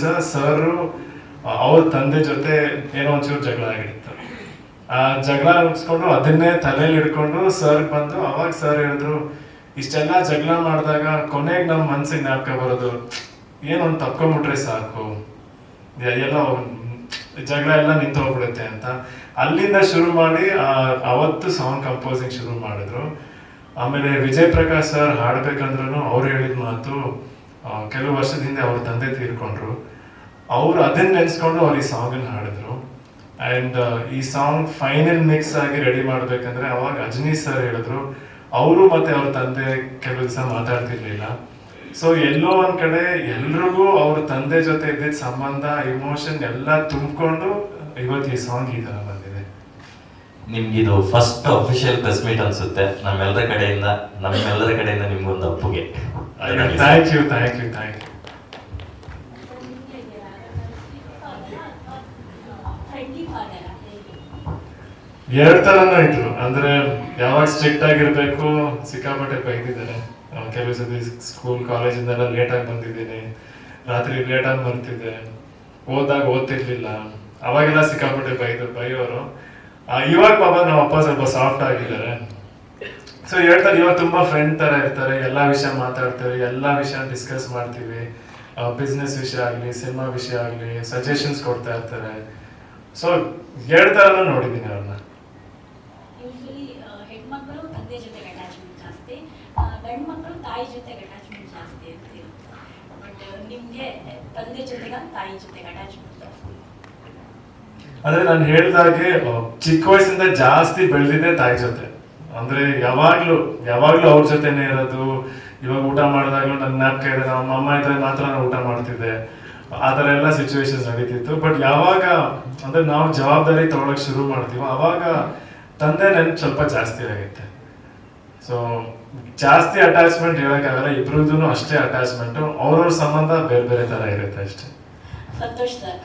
ದಿವಸ ಸರ್ ಅವ್ರ ತಂದೆ ಜೊತೆ ಏನೋ ಒಂಚೂರು ಜಗಳ ಆಗಿತ್ತು. ಆ ಜಗಳ ಮುಗಿಸ್ಕೊಂಡು ಅದನ್ನೇ ತಲೆಯಲ್ಲಿ ಹಿಡ್ಕೊಂಡು ಸರ್ ಬಂದು ಅವಾಗ ಸರ್ ಹೇಳಿದ್ರು ಇಷ್ಟೆಲ್ಲ ಜಗಳ ಮಾಡಿದಾಗ ಕೊನೆಗೆ ನಮ್ಮ ಮನ್ಸಿಗೆ ಜ್ಞಾಪಕ ಬರೋದು ಏನೊಂದು ತಪ್ಕೊಂಡ್ಬಿಟ್ರೆ ಸಾಕು. ಎಲ್ಲ ಒಂದ್- ಜಗಳ ಎಲ್ಲ ನಿಂತು ಹೋಗ್ಬಿಡುತ್ತೆ ಅಂತ. ಅಲ್ಲಿಂದ ಶುರು ಮಾಡಿ ಅವತ್ತು ಸಾಂಗ್ ಕಂಪೋಸಿಂಗ್ ಶುರು ಮಾಡಿದ್ರು. ಆಮೇಲೆ ವಿಜಯ್ ಪ್ರಕಾಶ್ ಸರ್ ಹಾಡ್ಬೇಕಂದ್ರೂ ಅವ್ರು ಹೇಳಿದ ಮಾತು ಕೆಲವು ವರ್ಷದ ಹಿಂದೆ ಅವ್ರ ತಂದೆ ತೀರ್ಕೊಂಡ್ರು. ಅವರು ಅದನ್ನ ನೆನೆಸ್ಕೊಂಡು ಅವ್ರು ಈ ಸಾಂಗನ್ನು ಹಾಡಿದ್ರು. ಅಂಡ್ ಈ ಸಾಂಗ್ ಫೈನಲ್ ಮಿಕ್ಸ್ ಆಗಿ ರೆಡಿ ಮಾಡಬೇಕಂದ್ರೆ ಅವಾಗ ಅಜನಿ ಸರ್ ಹೇಳಿದ್ರು. ಅವರು ಮತ್ತೆ ಅವ್ರ ತಂದೆ ಕೆಲವು ದಿವಸ ಮಾತಾಡ್ತಿರ್ಲಿಲ್ಲ. ಸೊ ಎಲ್ಲೋ ಒಂದ್ ಕಡೆ ಎಲ್ರಿಗೂ ಅವ್ರ ತಂದೆ ಜೊತೆ ಇದ್ದಿದ್ದ ಸಂಬಂಧ ಇಮೋಷನ್ ಎಲ್ಲ ತುಂಬಿಕೊಂಡು ಇವತ್ತು ಈ ಸಾಂಗ್ ಈ ನಿಮ್ಗಿದು ಫಸ್ಟ್ ಅಫಿಷಿಯಲ್ ಪ್ರೆಸ್ ಮೀಟ್ ಅನ್ಸುತ್ತೆ. ನಮ್ಮೆಲ್ಲರ ಕಡೆಯಿಂದ ನಮ್ಮೆಲ್ಲರ ಕಡೆಯಿಂದ ನಿಮ್ಗೊಂದು ಅಪ್ಪುಗೆ. Thank you thank you thank you ಎರಡ್ ತರನೂ ಇದ್ರು ಅಂದ್ರೆ ಯಾವಾಗ ಸ್ಟ್ರಿಕ್ಟ್ ಆಗಿರ್ಬೇಕು ಸಿಕ್ಕಾಪಟ್ಟೆ ಬೈದಿದ್ದಾರೆ. ಕೆಲವು ಸತಿ ಸ್ಕೂಲ್ ಕಾಲೇಜಿಂದೆಲ್ಲ ಲೇಟ್ ಆಗಿ ಬಂದಿದ್ದೀನಿ. ರಾತ್ರಿ ಲೇಟ್ ಆಗಿ ಬರ್ತಿದ್ದೆ ಓದಾಗ ಓದ್ತಿರ್ಲಿಲ್ಲ. ಅವಾಗೆಲ್ಲ ಸಿಕ್ಕಾಪಟ್ಟೆ ಬೈದು ಬೈಯೋರು. ಇವಾಗ ಪಾಪ ನಮ್ಮ ಅಪ್ಪ ಸ್ವಲ್ಪ ಸಾಫ್ಟ್ ಆಗಿದ್ದಾರೆ. ಸೊ ಹೇಳ್ತಾರೆ, ಇವಾಗ ತುಂಬಾ ಫ್ರೆಂಡ್ ತರ ಇರ್ತಾರೆ, ಎಲ್ಲಾ ವಿಷಯ ಮಾತಾಡ್ತಾರೆ, ಎಲ್ಲಾ ವಿಷಯ ಡಿಸ್ಕಸ್ ಮಾಡ್ತೀವಿ. ಬಿಸ್ನೆಸ್ ವಿಷಯ ಆಗಲಿ ಸಿನಿಮಾ ವಿಷಯ ಆಗಲಿ ಸಜೆಷನ್ಸ್ ಕೊಡ್ತಾ ಇರ್ತಾರೆ. ಸೊ ಹೇಳ್ತಾರ ನೋಡಿದ್ದೀನಿ ಅವ್ರನ್ನ. ತಂದೆ ಜೊತೆಗ ತಾಯಿ ಜೊತೆಗೆ ಅಟ್ಯಾಚ್ಮೆಂಟ್ ಜಾಸ್ತಿ? ಅಂದ್ರೆ ನಾನು ಹೇಳ್ದಾಗೆ ಚಿಕ್ಕ ವಯಸ್ಸಿಂದ ಜಾಸ್ತಿ ಬೆಳೆದಿದ್ದೆ ತಾಯಿ ಜೊತೆ. ಅಂದ್ರೆ ಯಾವಾಗ್ಲೂ ಯಾವಾಗ್ಲೂ ಅವ್ರ ಜೊತೆನೆ ಇರೋದು, ಇವಾಗ ಊಟ ಮಾಡಿದಾಗ್ಲೂ ನನ್ನ ಜ್ಞಾಪಕ ಇದೆ, ನಮ್ಮ ಅಮ್ಮ ಇದ್ರೆ ಮಾತ್ರ ನಾನು ಊಟ ಮಾಡ್ತಿದ್ದೆ. ಆ ಥರ ಎಲ್ಲ ಸಿಚುವೇಶನ್ಸ್ ನಡೀತಿತ್ತು. ಬಟ್ ಯಾವಾಗ, ಅಂದ್ರೆ ನಾವು ಜವಾಬ್ದಾರಿ ತಗೊಳಕ್ ಶುರು ಮಾಡ್ತೀವೋ, ಅವಾಗ ತಂದೆ ನೆನ್ಪು ಸ್ವಲ್ಪ ಜಾಸ್ತಿ ಆಗುತ್ತೆ. ಸೊ ಜಾಸ್ತಿ ಅಟ್ಯಾಚ್ಮೆಂಟ್ ಹೇಳಕ್ಕಾಗಲ್ಲ ಇಬ್ರದ್ದು ಅಷ್ಟೇ ಅಟ್ಯಾಚ್ಮೆಂಟ್ ಅವ್ರವ್ರ ಸಂಬಂಧ ಬೇರೆ ಬೇರೆ ತರ ಇರುತ್ತೆ ಅಷ್ಟೇ. ಸಂತೋಷ್ ಸರ್